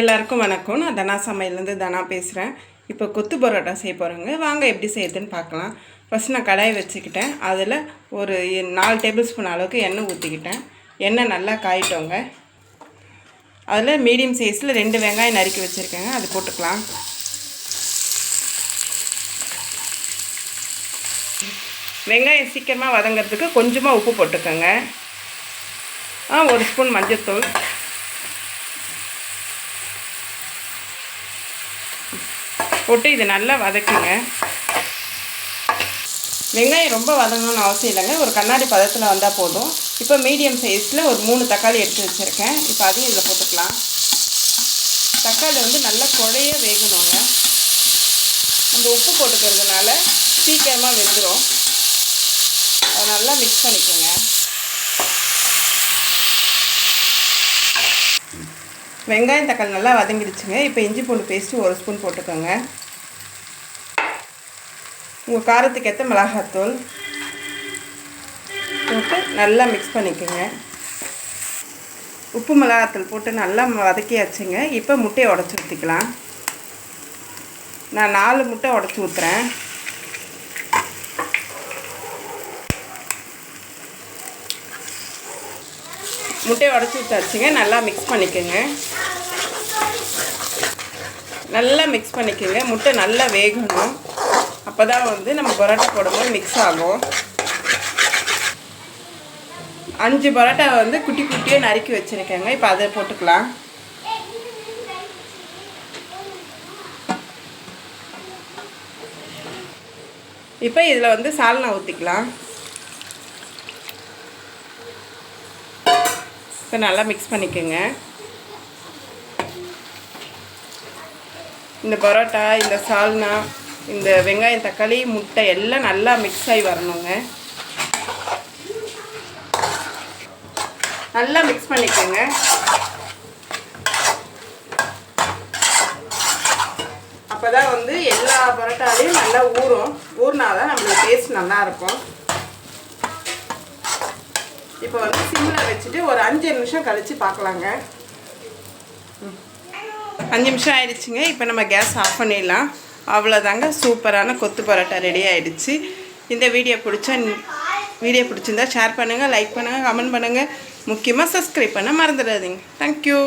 எல்லாருக்கும் வணக்கம். நான் தனா சமையலேருந்து தனா பேசுகிறேன். இப்போ கொத்து பரோட்டா செய்ய போகிறேங்க. வாங்க எப்படி செய்யுதுன்னு பார்க்கலாம். ஃபஸ்ட் நான் கடாயை வச்சுக்கிட்டேன். அதில் ஒரு நாலு டேபிள் ஸ்பூன் அளவுக்கு எண்ணெய் ஊற்றிக்கிட்டேன். எண்ணெய் நல்லா காயிட்டோங்க. அதில் மீடியம் சைஸில் ரெண்டு வெங்காயம் நறுக்கி வச்சுருக்கேங்க. அது போட்டுக்கலாம். வெங்காயம் சீக்கிரமாக வதங்கிறதுக்கு கொஞ்சமாக உப்பு போட்டுக்கோங்க. ஆ ஒரு ஸ்பூன் மஞ்சள்தூள் போட்டு இது நல்லா வதக்குங்க. வெங்காயம் ரொம்ப வதங்கணும்னு அவசியம் இல்லைங்க. ஒரு கண்ணாடி பதத்தில் வந்தால் போதும். இப்போ மீடியம் சைஸில் ஒரு மூணு தக்காளி எடுத்து வச்சுருக்கேன். இப்போ அதையும் இதில் போட்டுக்கலாம். தக்காளி வந்து நல்லா குழைய வேகணுங்க. அந்த உப்பு போட்டுக்கிறதுனால சீக்கிரமாக வெந்துடும் அதை நல்லா மிக்ஸ் பண்ணிக்கோங்க. வெங்காயம் தக்காளி நல்லா வதங்கிடுச்சுங்க. இப்போ இஞ்சி பூண்டு பேஸ்ட்டு ஒரு ஸ்பூன் போட்டுக்கோங்க. உங்கள் காரத்துக்கு ஏற்ற மிளகாத்தூள் போட்டு நல்லா மிக்ஸ் பண்ணிக்கோங்க. உப்பு மிளகாத்தூள் போட்டு நல்லா வதக்கியாச்சுங்க. இப்போ முட்டையை உடச்சி ஊற்றிக்கலாம் நான் நாலு முட்டை உடச்சி ஊற்றுறேன் முட்டையை உடச்சி விட்டாச்சுங்க. நல்லா மிக்ஸ் பண்ணிக்கோங்க. நல்லா மிக்ஸ் பண்ணிக்கோங்க. முட்டை நல்லா வேகணும். அப்போ தான் வந்து நம்ம பரோட்டா போடும்போது மிக்ஸ் ஆகும். அஞ்சு பரோட்டா வந்து குட்டி குட்டியாக நறுக்கி வச்சுருக்கேங்க. இப்போ அதை போட்டுக்கலாம். இப்போ இதில் வந்து சால்னா ஊற்றிக்கலாம் இப்போ நல்லா மிக்ஸ் பண்ணிக்கோங்க. இந்த பரோட்டா இந்த சால்னா இந்த வெங்காயம் தக்காளி முட்டை எல்லாம் நல்லா மிக்ஸ் ஆகி வரணுங்க. நல்லா மிக்ஸ் பண்ணிக்கோங்க. அப்போ தான் வந்து எல்லா பரோட்டாலையும் நல்லா ஊறும். ஊறினா தான் நம்மளுக்கு டேஸ்ட் நல்லா இருக்கும். இப்போ வந்து சிம்மில் வச்சுட்டு ஒரு அஞ்சு நிமிஷம் கழித்து பார்க்கலாங்க. அஞ்சு நிமிஷம் ஆயிடுச்சுங்க. இப்போ நம்ம கேஸ் ஆஃப் பண்ணிடலாம். அவ்வளோதாங்க. சூப்பரான கொத்து பரோட்டா ரெடி ஆகிடுச்சு இந்த வீடியோ பிடிச்சா வீடியோ பிடிச்சிருந்தா ஷேர் பண்ணுங்கள் லைக் பண்ணுங்கள் கமெண்ட் பண்ணுங்கள் முக்கியமாக சப்ஸ்கிரைப் பண்ண மறந்துடாதீங்க. தேங்க்யூ